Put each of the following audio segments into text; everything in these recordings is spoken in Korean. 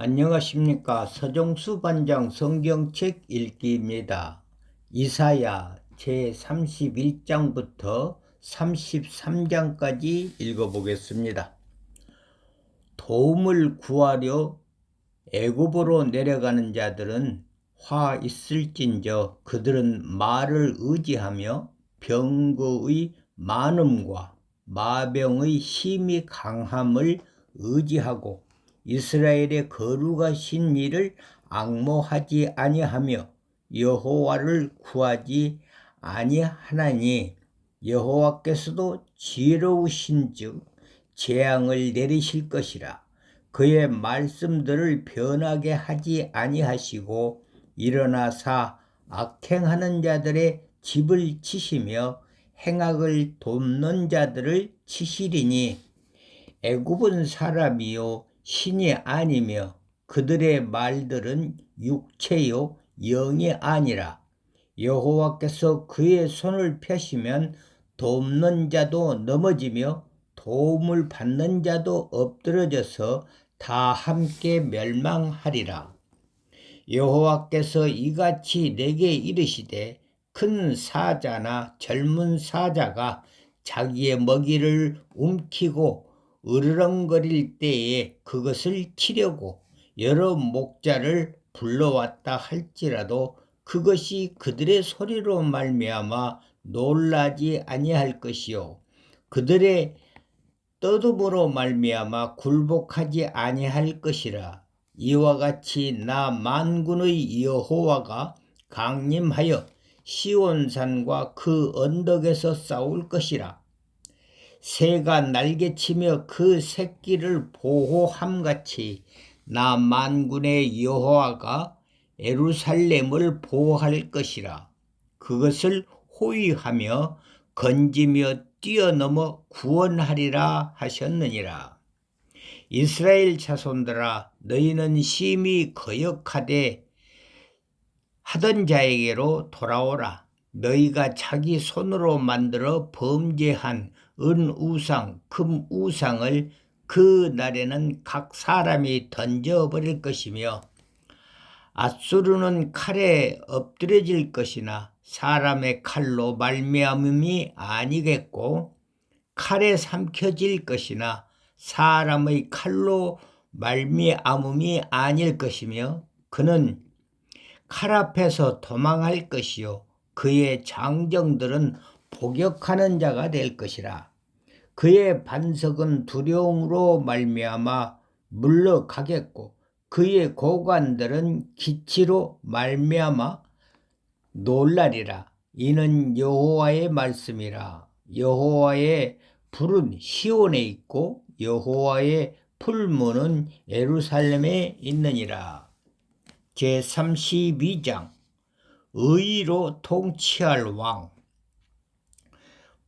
안녕하십니까. 서정수 반장 성경책 읽기입니다. 이사야 제31장부터 33장까지 읽어보겠습니다. 도움을 구하려 애굽으로 내려가는 자들은 화 있을진저 그들은 말을 의지하며 병거의 많음과 마병의 힘이 강함을 의지하고 이스라엘의 거룩하신 이를 악모하지 아니하며 여호와를 구하지 아니하나니 여호와께서도 지혜로우신즉 재앙을 내리실 것이라. 그의 말씀들을 변하게 하지 아니하시고 일어나사 악행하는 자들의 집을 치시며 행악을 돕는 자들을 치시리니. 애굽은 사람이요 신이 아니며 그들의 말들은 육체요 영이 아니라 여호와께서 그의 손을 펴시면 돕는 자도 넘어지며 도움을 받는 자도 엎드러져서 다 함께 멸망하리라. 여호와께서 이같이 내게 이르시되 큰 사자나 젊은 사자가 자기의 먹이를 움키고 으르렁거릴 때에 그것을 치려고 여러 목자를 불러왔다 할지라도 그것이 그들의 소리로 말미암아 놀라지 아니할 것이요. 그들의 떠듬으로 말미암아 굴복하지 아니할 것이라. 이와 같이 나 만군의 여호와가 강림하여 시온산과 그 언덕에서 싸울 것이라 새가 날개치며 그 새끼를 보호함같이 나 만군의 여호와가 에루살렘을 보호할 것이라. 그것을 호위하며 건지며 뛰어넘어 구원하리라 하셨느니라. 이스라엘 자손들아 너희는 심히 거역하되 하던 자에게로 돌아오라. 너희가 자기 손으로 만들어 범죄한 은우상, 금우상을 그 날에는 각 사람이 던져버릴 것이며 아수르는 칼에 엎드려질 것이나 사람의 칼로 말미암음이 아니겠고 칼에 삼켜질 것이나 사람의 칼로 말미암음이 아닐 것이며 그는 칼 앞에서 도망할 것이요 그의 장정들은 복역하는 자가 될 것이라. 그의 반석은 두려움으로 말미암아 물러가겠고 그의 고관들은 기치로 말미암아 놀라리라. 이는 여호와의 말씀이라. 여호와의 불은 시온에 있고 여호와의 풀무는 예루살렘에 있느니라. 제 32장 의로 통치할 왕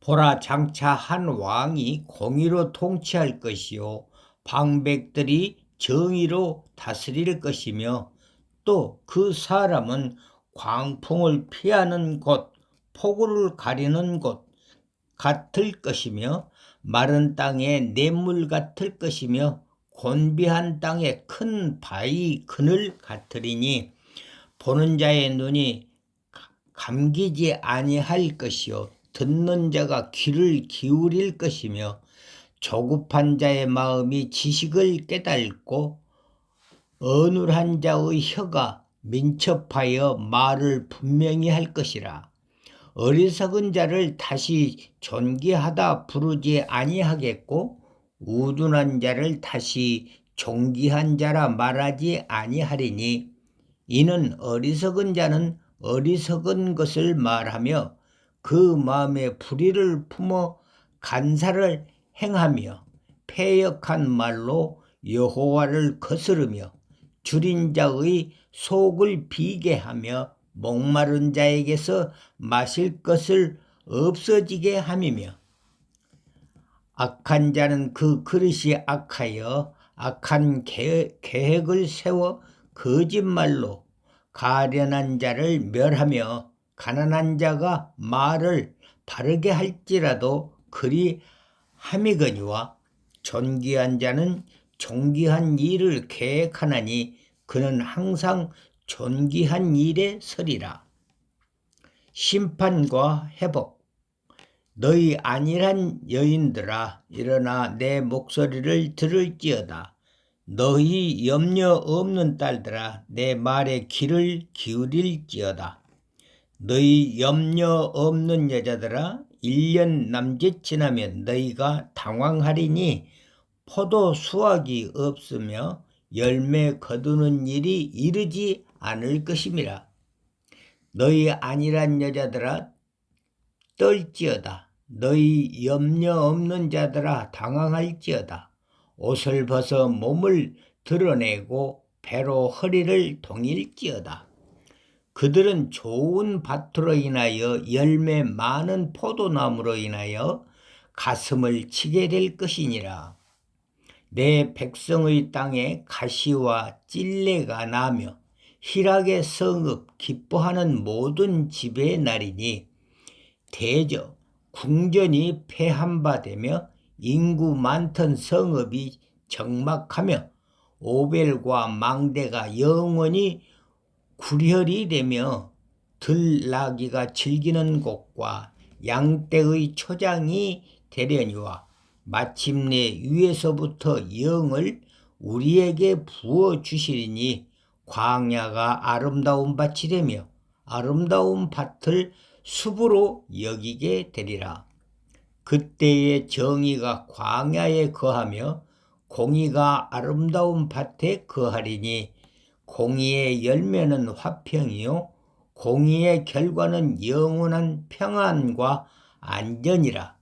보라 장차 한 왕이 공의로 통치할 것이요 방백들이 정의로 다스릴 것이며 또 그 사람은 광풍을 피하는 곳, 폭우를 가리는 곳 같을 것이며 마른 땅에 냇물 같을 것이며 곤비한 땅에 큰 바위 그늘 같으리니 보는 자의 눈이 감기지 아니할 것이요 듣는 자가 귀를 기울일 것이며 조급한 자의 마음이 지식을 깨달고 어눌한 자의 혀가 민첩하여 말을 분명히 할 것이라. 어리석은 자를 다시 존귀하다 부르지 아니하겠고 우둔한 자를 다시 존귀한 자라 말하지 아니하리니 이는 어리석은 자는 어리석은 것을 말하며 그 마음에 불의를 품어 간사를 행하며 패역한 말로 여호와를 거스르며 줄인 자의 속을 비게 하며 목마른 자에게서 마실 것을 없어지게 함이며 악한 자는 그 그릇이 악하여 악한 계획을 세워 거짓말로 가련한 자를 멸하며 가난한 자가 말을 바르게 할지라도 그리 함이거니와 존귀한 자는 존귀한 일을 계획하나니 그는 항상 존귀한 일에 서리라. 심판과 회복 너희 안일한 여인들아 일어나 내 목소리를 들을지어다. 너희 염려 없는 딸들아 내 말에 귀를 기울일지어다. 너희 염려 없는 여자들아 1년 남짓 지나면 너희가 당황하리니 포도 수확이 없으며 열매 거두는 일이 이르지 않을 것임이라. 너희 안일한 여자들아 떨지어다. 너희 염려 없는 자들아 당황할지어다. 옷을 벗어 몸을 드러내고 배로 허리를 동일지어다. 그들은 좋은 밭으로 인하여 열매 많은 포도나무로 인하여 가슴을 치게 될 것이니라. 내 백성의 땅에 가시와 찔레가 나며 희락의 성읍 기뻐하는 모든 집의 날이니 대저 궁전이 폐한 되며 인구 많던 성읍이 적막하며 오벨과 망대가 영원히 구렬이 되며 들나귀가 즐기는 곳과 양떼의 초장이 되려니와 마침내 위에서부터 영을 우리에게 부어 주시리니 광야가 아름다운 밭이 되며 아름다운 밭을 숲으로 여기게 되리라. 그때의 정의가 광야에 거하며 공의가 아름다운 밭에 거하리니 공의의 열매는 화평이요 공의의 결과는 영원한 평안과 안전이라.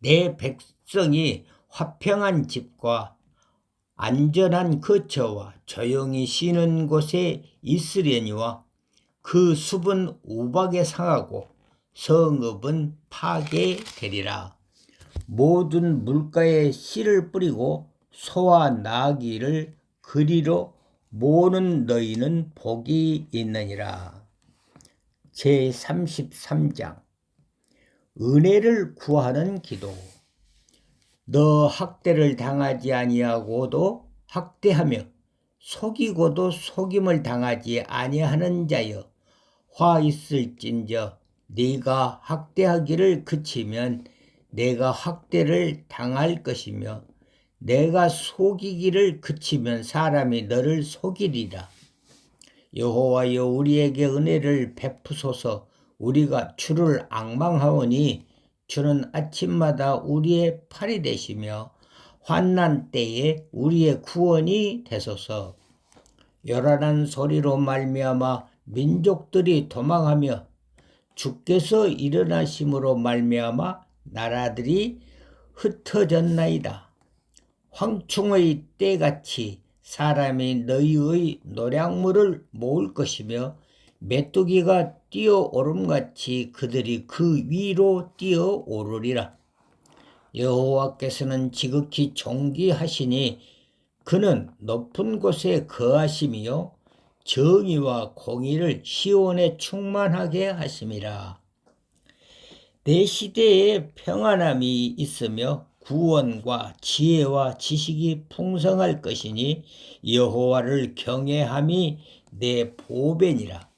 내 백성이 화평한 집과 안전한 거처와 조용히 쉬는 곳에 있으려니와 그 숲은 우박에 상하고 성읍은 파괴되리라. 모든 물가에 씨를 뿌리고 소와 나귀를 그리로 모는 너희는 복이 있느니라. 제 33장 은혜를 구하는 기도 너 학대를 당하지 아니하고도 학대하며 속이고도 속임을 당하지 아니하는 자여 화 있을진저 네가 학대하기를 그치면 내가 학대를 당할 것이며 내가 속이기를 그치면 사람이 너를 속이리라 여호와여 우리에게 은혜를 베푸소서 우리가 주를 악망하오니 주는 아침마다 우리의 팔이 되시며 환난 때에 우리의 구원이 되소서. 요란한 소리로 말미암아 민족들이 도망하며 주께서 일어나심으로 말미암아 나라들이 흩어졌나이다. 황충의 때같이 사람이 너희의 노량물을 모을 것이며 메뚜기가 뛰어오름같이 그들이 그 위로 뛰어오르리라. 여호와께서는 지극히 존귀하시니 그는 높은 곳에 거하심이요 정의와 공의를 시온에 충만하게 하심이라. 내 시대에 평안함이 있으며 구원과 지혜와 지식이 풍성할 것이니 여호와를 경외함이 내 보배니라.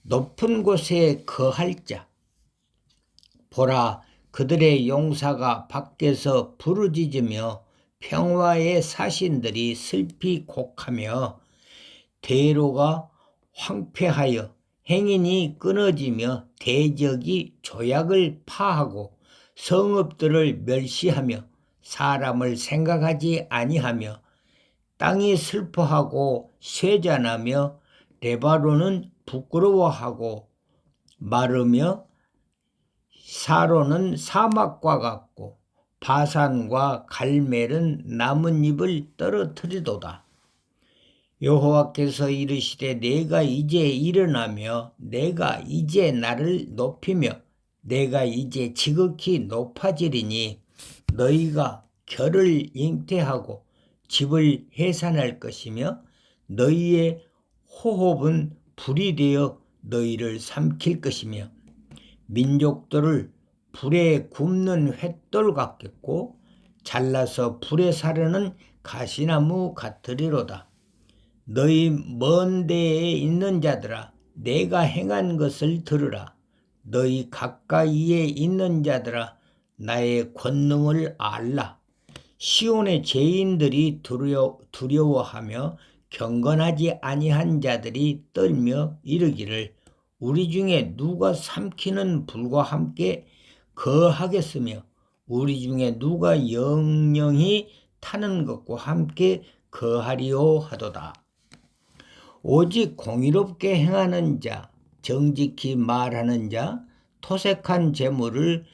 높은 곳에 거할 자. 보라, 그들의 용사가 밖에서 부르짖으며 평화의 사신들이 슬피 곡하며 대로가 황폐하여 행인이 끊어지며 대적이 조약을 파하고 성읍들을 멸시하며 사람을 생각하지 아니하며 땅이 슬퍼하고 쇠잔하며 레바론은 부끄러워하고 마르며 사로는 사막과 같고 바산과 갈멜은 나뭇잎을 떨어뜨리도다. 여호와께서 이르시되 내가 이제 일어나며 내가 이제 나를 높이며 내가 이제 지극히 높아지리니 너희가 결을 잉태하고 집을 해산할 것이며 너희의 호흡은 불이 되어 너희를 삼킬 것이며 민족들을 불에 굽는 횃돌 같겠고 잘라서 불에 사르는 가시나무 같으리로다. 너희 먼 데에 있는 자들아 내가 행한 것을 들으라. 너희 가까이에 있는 자들아 나의 권능을 알라. 시온의 죄인들이 두려워, 두려워 하며 경건하지 아니한 자들이 떨며 이르기를 우리 중에 누가 삼키는 불과 함께 거하겠으며 우리 중에 누가 영영히 타는 것과 함께 거하리오 하도다. 오직 공의롭게 행하는 자, 정직히 말하는 자, 토색한 재물을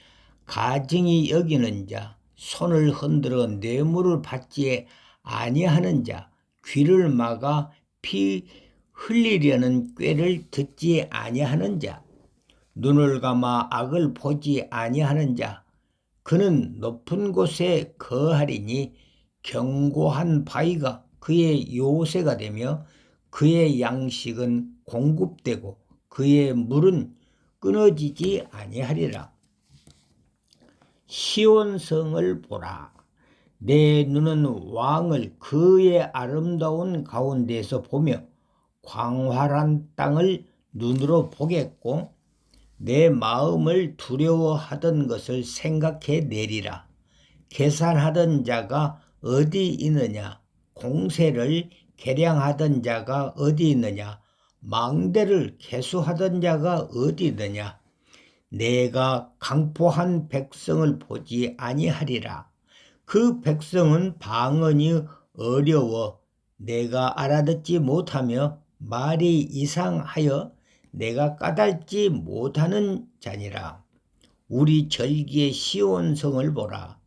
가증히 여기는 자, 손을 흔들어 뇌물을 받지 아니하는 자, 귀를 막아 피 흘리려는 꾀를 듣지 아니하는 자, 눈을 감아 악을 보지 아니하는 자, 그는 높은 곳에 거하리니 견고한 바위가 그의 요새가 되며 그의 양식은 공급되고 그의 물은 끊어지지 아니하리라. 시온성을 보라. 내 눈은 왕을 그의 아름다운 가운데서 보며 광활한 땅을 눈으로 보겠고 내 마음을 두려워하던 것을 생각해 내리라. 계산하던 자가 어디 있느냐? 공세를 계량하던 자가 어디 있느냐? 망대를 개수하던 자가 어디 있느냐? 내가 강포한 백성을 보지 아니하리라. 그 백성은 방언이 어려워 내가 알아듣지 못하며 말이 이상하여 내가 까닭지 못하는 자니라. 우리 절기의 시온성을 보라.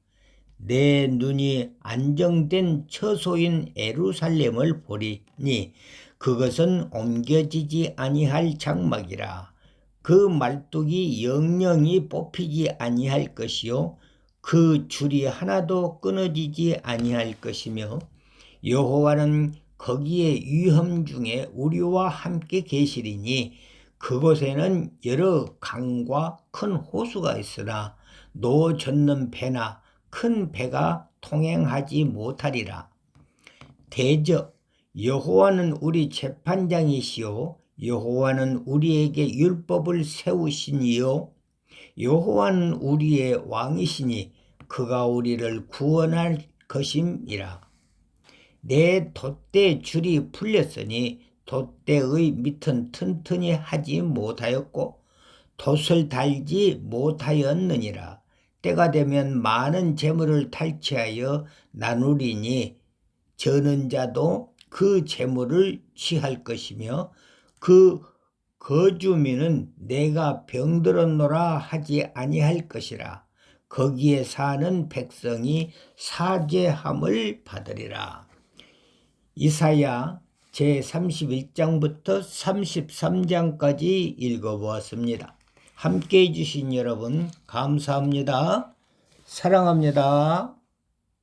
내 눈이 안정된 처소인 에루살렘을 보리니 그것은 옮겨지지 아니할 장막이라. 그 말뚝이 영영이 뽑히지 아니할 것이요 그 줄이 하나도 끊어지지 아니할 것이며 여호와는 거기에 위험 중에 우리와 함께 계시리니 그곳에는 여러 강과 큰 호수가 있으나 노 젓는 배나 큰 배가 통행하지 못하리라. 대저 여호와는 우리 재판장이시요 여호와는 우리에게 율법을 세우시니요 여호와는 우리의 왕이시니 그가 우리를 구원할 것임이라. 내 돛대 줄이 풀렸으니 돛대의 밑은 튼튼히 하지 못하였고 돛을 달지 못하였느니라. 때가 되면 많은 재물을 탈취하여 나누리니 저는 자도 그 재물을 취할 것이며 그 거주민은 내가 병들었노라 하지 아니할 것이라. 거기에 사는 백성이 사죄함을 받으리라. 이사야 제 31장부터 33장까지 읽어보았습니다. 함께 해주신 여러분 감사합니다. 사랑합니다.